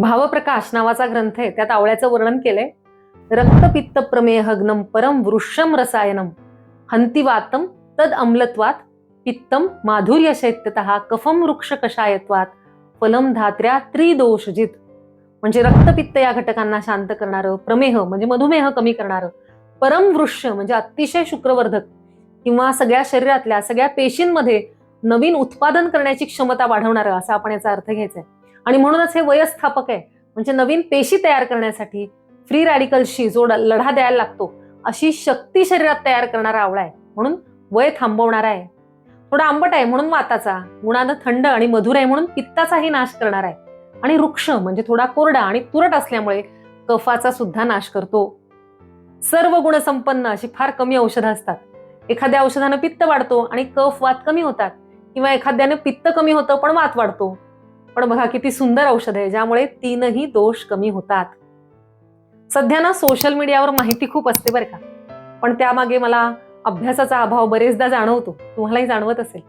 भावप्रकाश नावाचा ग्रंथ आहे त्यात आवळ्याचं वर्णन केलंय. रक्तपित्त प्रमेहग्नम परम वृषम रसायनम हंतिवातम तद अम्लत्वात पित्तम माधुर्य शैत्यत कफम वृक्ष कषायत्वात फलम धात्र्या त्रिदोषजित. म्हणजे रक्तपित्त या घटकांना शांत करणारं प्रमेह म्हणजे मधुमेह कमी करणारं परम वृक्ष म्हणजे अतिशय शुक्रवर्धक किंवा सगळ्या शरीरातल्या सगळ्या पेशींमध्ये नवीन उत्पादन करण्याची क्षमता वाढवणारं असा आपण याचा अर्थ घ्यायचा आहे. आणि म्हणूनच हे वयस्थापक आहे. म्हणजे नवीन पेशी तयार करण्यासाठी फ्री रॅडिकलशी जो लढा द्यायला लागतो अशी शक्ती शरीरात तयार करणारा आवळा आहे. म्हणून वय थांबवणारा आहे. थोडा आंबट आहे म्हणून वाताचा गुणानं थंड आणि मधुर आहे म्हणून पित्ताचाही नाश करणार आहे. आणि वृक्ष म्हणजे थोडा कोरडा आणि तुरट असल्यामुळे कफाचा सुद्धा नाश करतो. सर्व गुणसंपन्न अशी फार कमी औषधं असतात. एखाद्या औषधानं पित्त वाढतो आणि कफ वात कमी होतात. किंवा एखाद्यानं पित्त कमी होतं पण वात वाढतो. पण बघा किती सुंदर औषध आहे ज्यामुळे तीनही दोष कमी होतात. सध्या ना सोशल मीडियावर माहिती खूप असते बरं का. पण त्यामागे मला अभ्यासाचा अभाव बरेचदा जाणवतो. तुम्हालाही जाणवत असेल.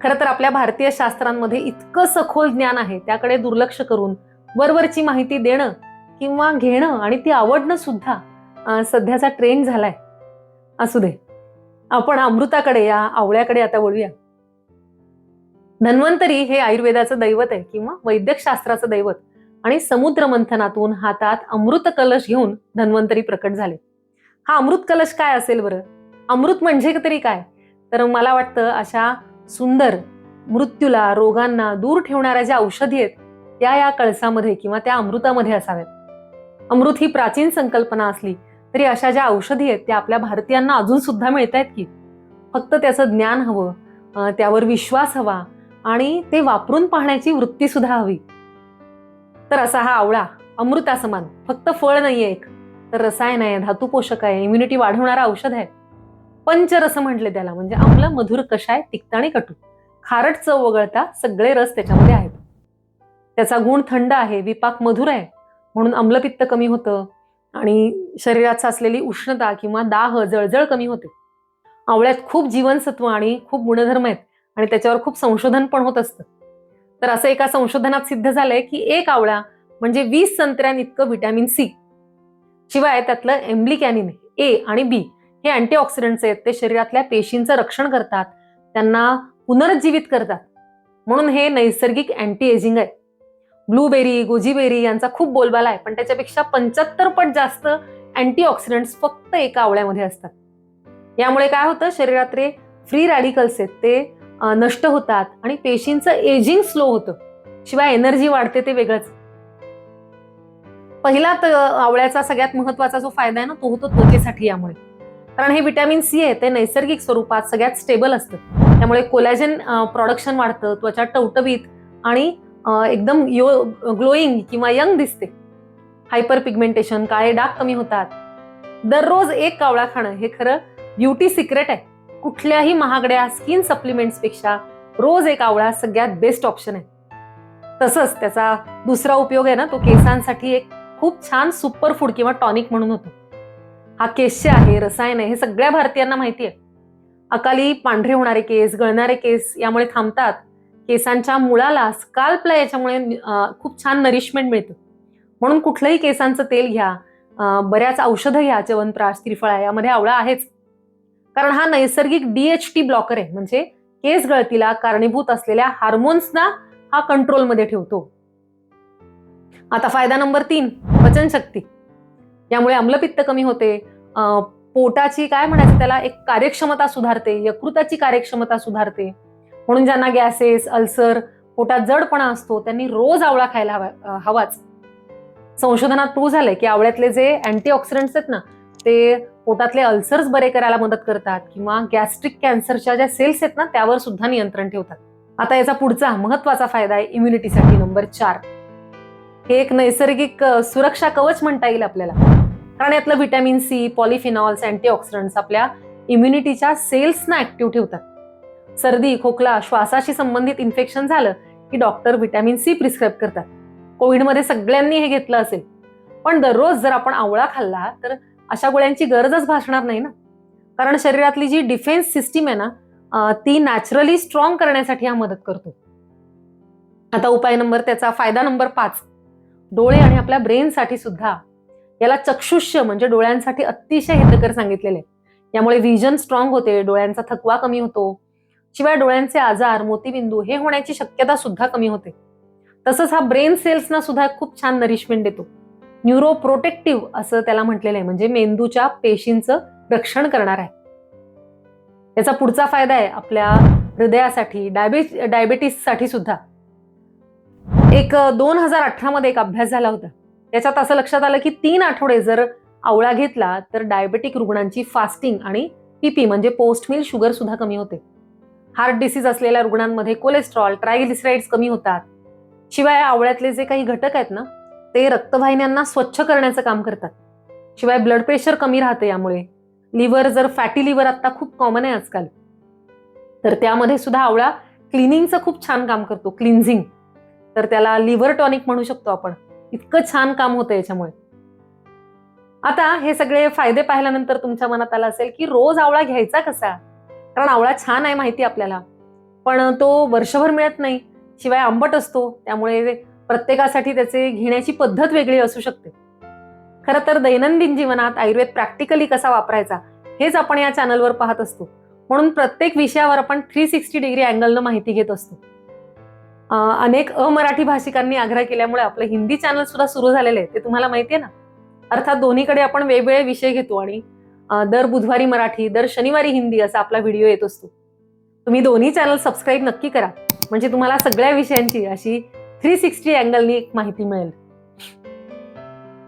खरं तर आपल्या भारतीय शास्त्रांमध्ये इतकं सखोल ज्ञान आहे त्याकडे दुर्लक्ष करून वरवरची माहिती देणं किंवा घेणं आणि ती आवडणं सुद्धा सध्याचा ट्रेंड झालाय. असू दे. आपण अमृताकडे या आवळ्याकडे आता वळूया. धन्वंतरी हे आयुर्वेदाचं दैवत आहे किंवा वैद्यकशास्त्राचं दैवत. आणि समुद्र मंथनातून हातात अमृत कलश घेऊन धन्वंतरी प्रकट झाले. हा अमृत कलश काय असेल बरं? अमृत म्हणजे तरी काय? तर मला वाटतं अशा सुंदर मृत्यूला रोगांना दूर ठेवणाऱ्या ज्या औषधी आहेत त्या या कळसामध्ये किंवा त्या अमृतामध्ये असाव्यात. अमृत ही प्राचीन संकल्पना असली तरी अशा ज्या औषधी आहेत त्या आपल्या भारतीयांना अजून सुद्धा मिळत आहेत की? फक्त त्याचं ज्ञान हवं त्यावर विश्वास हवा आणि ते वापरून पाहण्याची वृत्ती सुद्धा हवी. तर असा हा आवळा अमृतासमान फक्त फळ नाहीये एक तर रसायन आहे धातू पोषक आहे इम्युनिटी वाढवणारा औषध आहे. पंचरस म्हटले त्याला म्हणजे आम्ल मधुर कषाय तिक्त आणि कटू. खारट चव वगळता सगळे रस त्याच्यामध्ये आहेत. त्याचा गुण थंड आहे विपाक मधुर आहे म्हणून आम्लपित्त कमी होतं आणि शरीरात साचलेली उष्णता किंवा दाह जळजळ कमी होते. आवळ्यात खूप जीवनसत्व आणि खूप गुणधर्म आहेत. आणि त्याच्यावर खूप संशोधन पण होत असतं. तर असं एका संशोधनात सिद्ध झालंय की एक आवळा म्हणजे वीस संत्र्यांइतकं व्हिटॅमिन सी शिवाय त्यातलं एम्ब्लिकॅनिन ए आणि बी हे अँटीऑक्सिडंट्स आहेत. ते शरीरातल्या पेशींचं रक्षण करतात. त्यांना पुनरुज्जीवित करतात. म्हणून हे नैसर्गिक अँटी एजिंग आहे. ब्लूबेरी गोजीबेरी यांचा खूप बोलबाला आहे. पण त्याच्यापेक्षा पंच्याहत्तर पट जास्त अँटीऑक्सिडंट्स फक्त एका आवळ्यामध्ये असतात. यामुळे काय होतं? शरीरातले फ्री रॅडिकल्स आहेत. ते नष्ट होतात आणि पेशींचं एजिंग स्लो होतं. शिवाय एनर्जी वाढते ते वेगळंच. पहिला त- आवळ्याचा सगळ्यात महत्त्वाचा जो फायदा आहे ना तो होतो त्वचेसाठी यामुळे. कारण हे विटॅमिन सी आहे ते नैसर्गिक स्वरूपात सगळ्यात स्टेबल असतं. त्यामुळे कोलॅजन प्रोडक्शन वाढतं त्वचा टवटवीत आणि एकदम यो ग्लोईंग किंवा यंग दिसते. हायपर पिगमेंटेशन काळे डाग कमी होतात. दररोज एक कावळा खाणं हे खरं ब्युटी सिक्रेट आहे. कुठल्याही महागड्या स्किन सप्लिमेंट्सपेक्षा रोज एक आवळा सगळ्यात बेस्ट ऑप्शन आहे. तसंच त्याचा दुसरा उपयोग आहे ना तो केसांसाठी एक खूप छान सुपर फूड किंवा टॉनिक म्हणून होतो. हा केसचे आहे रसायन आहे हे सगळ्या भारतीयांना माहिती आहे. अकाली पांढरे होणारे केस गळणारे केस यामुळे थांबतात. केसांच्या मुळाला स्काल्पला याच्यामुळे खूप छान नरिशमेंट मिळतं. म्हणून कुठलंही केसांचं तेल घ्या बऱ्याच औषधं घ्या च्यवनप्राश त्रिफळा यामध्ये आवळा आहेच. कारण हा नैसर्गिक डीएचटी ब्लॉकर आहे. म्हणजे केस गळतीला कारणीभूत असलेल्या हार्मोन्सना हा कंट्रोलमध्ये ठेवतो. आता फायदा नंबर तीन पचनशक्ती यामुळे अम्लपित्त कमी होते. पोटाची काय म्हणायचं त्याला? एक कार्यक्षमता सुधारते यकृताची कार्यक्षमता सुधारते. म्हणून ज्यांना गॅसेस अल्सर पोटात जडपणा असतो त्यांनी रोज आवळा खायला हवा हवाच. संशोधनात प्रूव्ह झालंय की आवळ्यातले जे अँटीऑक्सिडंट्स आहेत ना ते पोटातले अल्सर्स बरे करायला मदत करतात किंवा गॅस्ट्रिक कॅन्सरच्या ज्या सेल्स आहेत ना त्यावर सुद्धा नियंत्रण ठेवतात. आता याचा पुढचा महत्त्वाचा फायदा आहे इम्युनिटीसाठी नंबर चार. हे एक नैसर्गिक सुरक्षा कवच म्हणता येईल आपल्याला. कारण यातलं व्हिटॅमिन सी पॉलिफिनॉल्स अँटीऑक्सिडंट्स आपल्या इम्युनिटीच्या सेल्सना ऍक्टिव्ह ठेवतात. सर्दी खोकला श्वासाशी संबंधित इन्फेक्शन झालं की डॉक्टर व्हिटॅमिन सी प्रिस्क्राईब करतात. कोविडमध्ये सगळ्यांनी हे घेतलं असेल. पण दररोज जर आपण आवळा खाल्ला तर अशा गोळ्यांची गरजच भासणार नाही ना? कारण शरीरातली जी डिफेन्स सिस्टीम आहे ना ती नॅचरली स्ट्रॉंग करण्यासाठी हा मदत करतो. आता उपाय नंबर त्याचा फायदा नंबर पाच. डोळे आणि आपल्या ब्रेनसाठी सुद्धा. याला चक्षुष्य म्हणजे डोळ्यांसाठी अतिशय हितकर सांगितलेले. यामुळे व्हिजन स्ट्रॉंग होते डोळ्यांचा थकवा कमी होतो. शिवाय डोळ्यांचे आजार मोतीबिंदू हे होण्याची शक्यता सुद्धा कमी होते. तसंच हा ब्रेन सेल्सना सुद्धा खूप छान नरिशमेंट देतो. न्यूरो प्रोटेक्टिव्ह असं त्याला म्हटलेलं आहे. म्हणजे मेंदूच्या पेशींचं रक्षण करणार आहे. याचा पुढचा फायदा आहे आपल्या हृदयासाठी डायबे डायबेटीससाठी सुद्धा. एक दोन हजार अठरा मध्ये एक अभ्यास झाला होता. त्याच्यात असं लक्षात आलं की तीन आठवडे जर आवळा घेतला तर डायबेटिक रुग्णांची फास्टिंग आणि पीपी म्हणजे पोस्ट मिल शुगर सुद्धा कमी होते. हार्ट डिसीज असलेल्या रुग्णांमध्ये कोलेस्ट्रॉल ट्रायग्लिसराइड्स कमी होतात. शिवाय आवळ्यातले जे काही घटक आहेत ना ते रक्तवाहिन्यांना स्वच्छ करण्याचं काम करतात. शिवाय ब्लड प्रेशर कमी राहतं यामुळे. लिव्हर जर फॅटी लिव्हर आता खूप कॉमन आहे आजकाल. तर त्यामध्ये सुद्धा आवळा क्लिनिंगचं खूप छान काम करतो क्लिन्झिंग तर त्याला लिव्हर टॉनिक म्हणू शकतो आपण. इतकं छान काम होतं याच्यामुळे. आता हे सगळे फायदे पाहिल्यानंतर तुमच्या मनात आलं असेल की रोज आवळा घ्यायचा कसा? कारण आवळा छान आहे माहिती आपल्याला. पण तो वर्षभर मिळत नाही. शिवाय आंबट असतो. त्यामुळे प्रत्येकासाठी त्याचे घेण्याची पद्धत वेगळी असू शकते. खरं तर दैनंदिन जीवनात आयुर्वेद प्रॅक्टिकली कसा वापरायचा हेच आपण या चॅनलवर पाहत असतो. म्हणून प्रत्येक विषयावर आपण थ्री सिक्स्टी डिग्री अँगलनं माहिती घेत असतो. अनेक अमराठी भाषिकांनी आग्रह केल्यामुळे आपलं हिंदी चॅनल सुद्धा सुरू झालेलं आहे. ते तुम्हाला माहिती आहे ना? अर्थात दोन्हीकडे आपण वेगवेगळे विषय घेतो आणि दर बुधवारी मराठी दर शनिवारी हिंदी असा आपला व्हिडिओ येत असतो. तुम्ही दोन्ही चॅनल सबस्क्राईब नक्की करा. म्हणजे तुम्हाला सगळ्या विषयांची अशी थ्री सिक्स्टी अँगलनी एक माहिती मिळेल.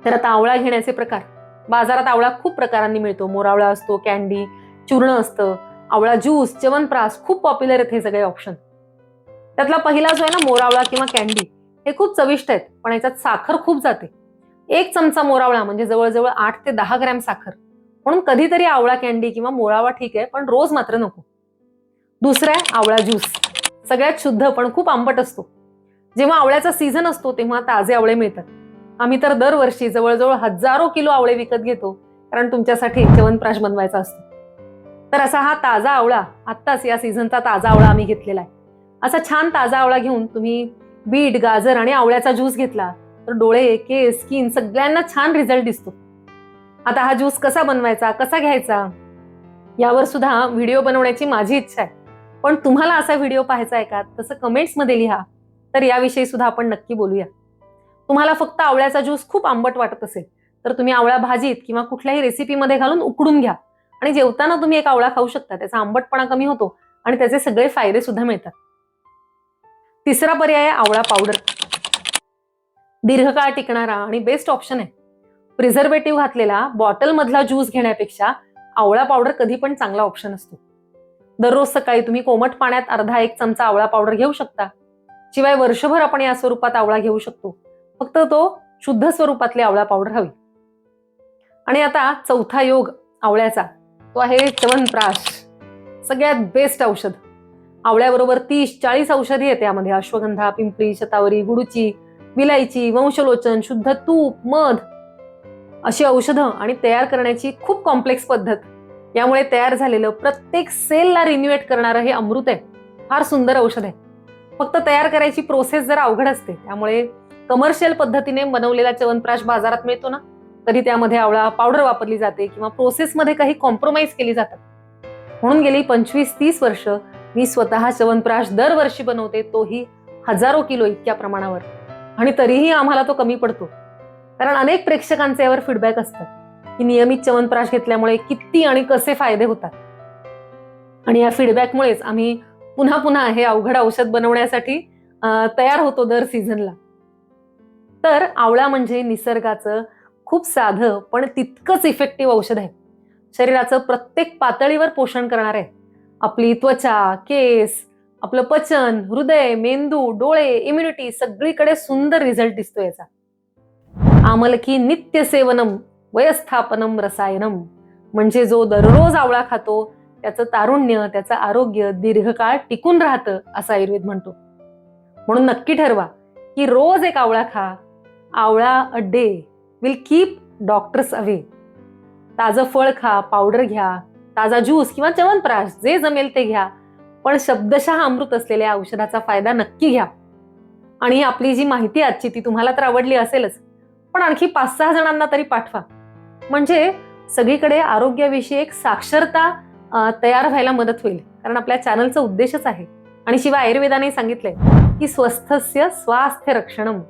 तर आता आवळा घेण्याचे प्रकार. बाजारात आवळा खूप प्रकारांनी मिळतो. मोरावळा असतो कॅन्डी चूर्ण असतं आवळा ज्यूस च्यवनप्रास खूप पॉप्युलर आहेत हे सगळे ऑप्शन त्यातला पहिला जो आहे ना मोरावळा किंवा कॅन्डी हे खूप चविष्ट आहेत पण याच्यात साखर खूप जाते. एक चमचा मोरावळा म्हणजे जवळजवळ आठ ते दहा ग्रॅम साखर. म्हणून कधीतरी आवळा कॅन्डी किंवा मोरावळा ठीक आहे पण रोज मात्र नको. दुसरं आहे आवळा ज्यूस. सगळ्यात शुद्ध पण खूप आंबट असतो. जेव्हा आवळ्याचा सीझन असतो तेव्हा ताजे आवळे मिळतात. आम्ही तर दरवर्षी जवळजवळ हजारो किलो आवळे विकत घेतो कारण तुमच्यासाठी च्यवनप्राश बनवायचा असतो. तर असा हा ताजा आवळा आत्ताच या सीझनचा ताजा आवळा आम्ही घेतलेला आहे. असा छान ताजा आवळा घेऊन तुम्ही बीट गाजर आणि आवळ्याचा ज्यूस घेतला तर डोळे केस स्किन सगळ्यांना छान रिझल्ट दिसतो. आता हा ज्यूस कसा बनवायचा कसा घ्यायचा यावर सुद्धा व्हिडिओ बनवण्याची माझी इच्छा आहे. पण तुम्हाला असा व्हिडिओ पाहायचा आहे का? तसं कमेंट्समध्ये लिहा. तर याविषयी सुद्धा आपण नक्की बोलूया. तुम्हाला फक्त आवळ्याचा ज्यूस खूप आंबट वाटत असेल तर तुम्ही आवळा भाजीत किंवा कुठल्याही रेसिपीमध्ये घालून उकडून घ्या. आणि जेवताना तुम्ही एक आवळा खाऊ शकता त्याचा आंबटपणा कमी होतो आणि त्याचे सगळे फायदे सुद्धा मिळतात. तिसरा पर्याय आहे आवळा पावडर दीर्घकाळ टिकणारा आणि बेस्ट ऑप्शन आहे. प्रिझर्वेटिव्ह घातलेला बॉटल मधला ज्यूस घेण्यापेक्षा आवळा पावडर कधी पण चांगला ऑप्शन असतो. दररोज सकाळी तुम्ही कोमट पाण्यात अर्धा एक चमचा आवळा पावडर घेऊ शकता. शिवाय वर्षभर आपण या स्वरूपात आवळा घेऊ शकतो. फक्त तो शुद्ध स्वरूपातली आवळा पावडर हवी. आणि आता चौथा योग आवळ्याचा. तो आहे च्यवनप्राश. सगळ्यात बेस्ट औषध. आवळ्याबरोबर तीस चाळीस औषधी येते यामध्ये. अश्वगंधा पिंपरी शतावरी गुडूची विलायची वंशलोचन शुद्ध तूप मध अशी औषधं आणि तयार करण्याची खूप कॉम्प्लेक्स पद्धत. यामुळे तयार झालेलं प्रत्येक सेलला रिन्युएट करणारं हे अमृत आहे. फार सुंदर औषध आहे. फक्त तयार करायची प्रोसेस जरा अवघड असते. त्यामुळे कमर्शियल पद्धतीने बनवलेला च्यवनप्राश बाजारात मिळतो ना तरी त्यामध्ये आवळा पावडर वापरली जाते किंवा प्रोसेसमध्ये काही कॉम्प्रोमाइज केली जातात. म्हणून गेली पंचवीस तीस वर्ष मी स्वतः च्यवनप्राश दरवर्षी बनवते तोही हजारो किलो इतक्या प्रमाणावर. आणि तरीही आम्हाला तो कमी पडतो. कारण अनेक प्रेक्षकांचे यावर फीडबॅक असतात की नियमित च्यवनप्राश घेतल्यामुळे किती आणि कसे फायदे होतात. आणि या फीडबॅकमुळेच आम्ही पुन्हा पुन्हा हे अवघड औषध बनवण्यासाठी तयार होतो दर सीझनला तर आवळा म्हणजे निसर्गाचं खूप साधं पण तितकंच इफेक्टिव्ह औषध आहे. शरीराचं प्रत्येक पातळीवर पोषण करणार. आहे आपली त्वचा केस आपलं पचन हृदय मेंदू डोळे इम्युनिटी सगळीकडे सुंदर रिझल्ट दिसतो याचा. आमलकी नित्य सेवनम वयस्थापनम रसायनम. म्हणजे जो दररोज आवळा खातो त्याचं तारुण्य त्याचं आरोग्य दीर्घकाळ टिकून राहतं असं आयुर्वेद म्हणतो. म्हणून नक्की ठरवा की रोज एक आवळा खा. Awla a day. Will keep doctors away. ताजं फळ खा पावडर घ्या ताजा ज्यूस किंवा च्यवनप्राश जे जमेल ते घ्या. पण शब्दशः अमृत असलेल्या औषधाचा फायदा नक्की घ्या. आणि आपली जी माहिती आजची ती तुम्हाला तर आवडली असेलच. पण आणखी पाच सहा जणांना तरी पाठवा. म्हणजे सगळीकडे आरोग्याविषयी एक साक्षरता तयार व्हायला मदत होईल. कारण आपल्या चॅनलचा उद्देशच आहे. आणि शिवाय आयुर्वेदाने सांगितलंय की स्वस्थस्य स्वास्थ्य रक्षणम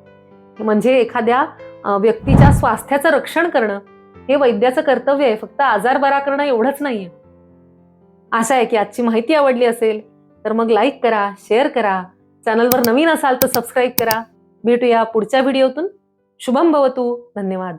म्हणजे एखाद्या व्यक्तीच्या स्वास्थ्याचं रक्षण करणं हे वैद्याचं कर्तव्य आहे. फक्त आजार बरा करणं एवढंच नाहीये. आशा आहे की आजची माहिती आवडली असेल तर मग लाईक करा शेअर करा. चॅनलवर नवीन असाल तर सबस्क्राईब करा. भेटूया पुढच्या व्हिडिओतून शुभम भवतू. धन्यवाद.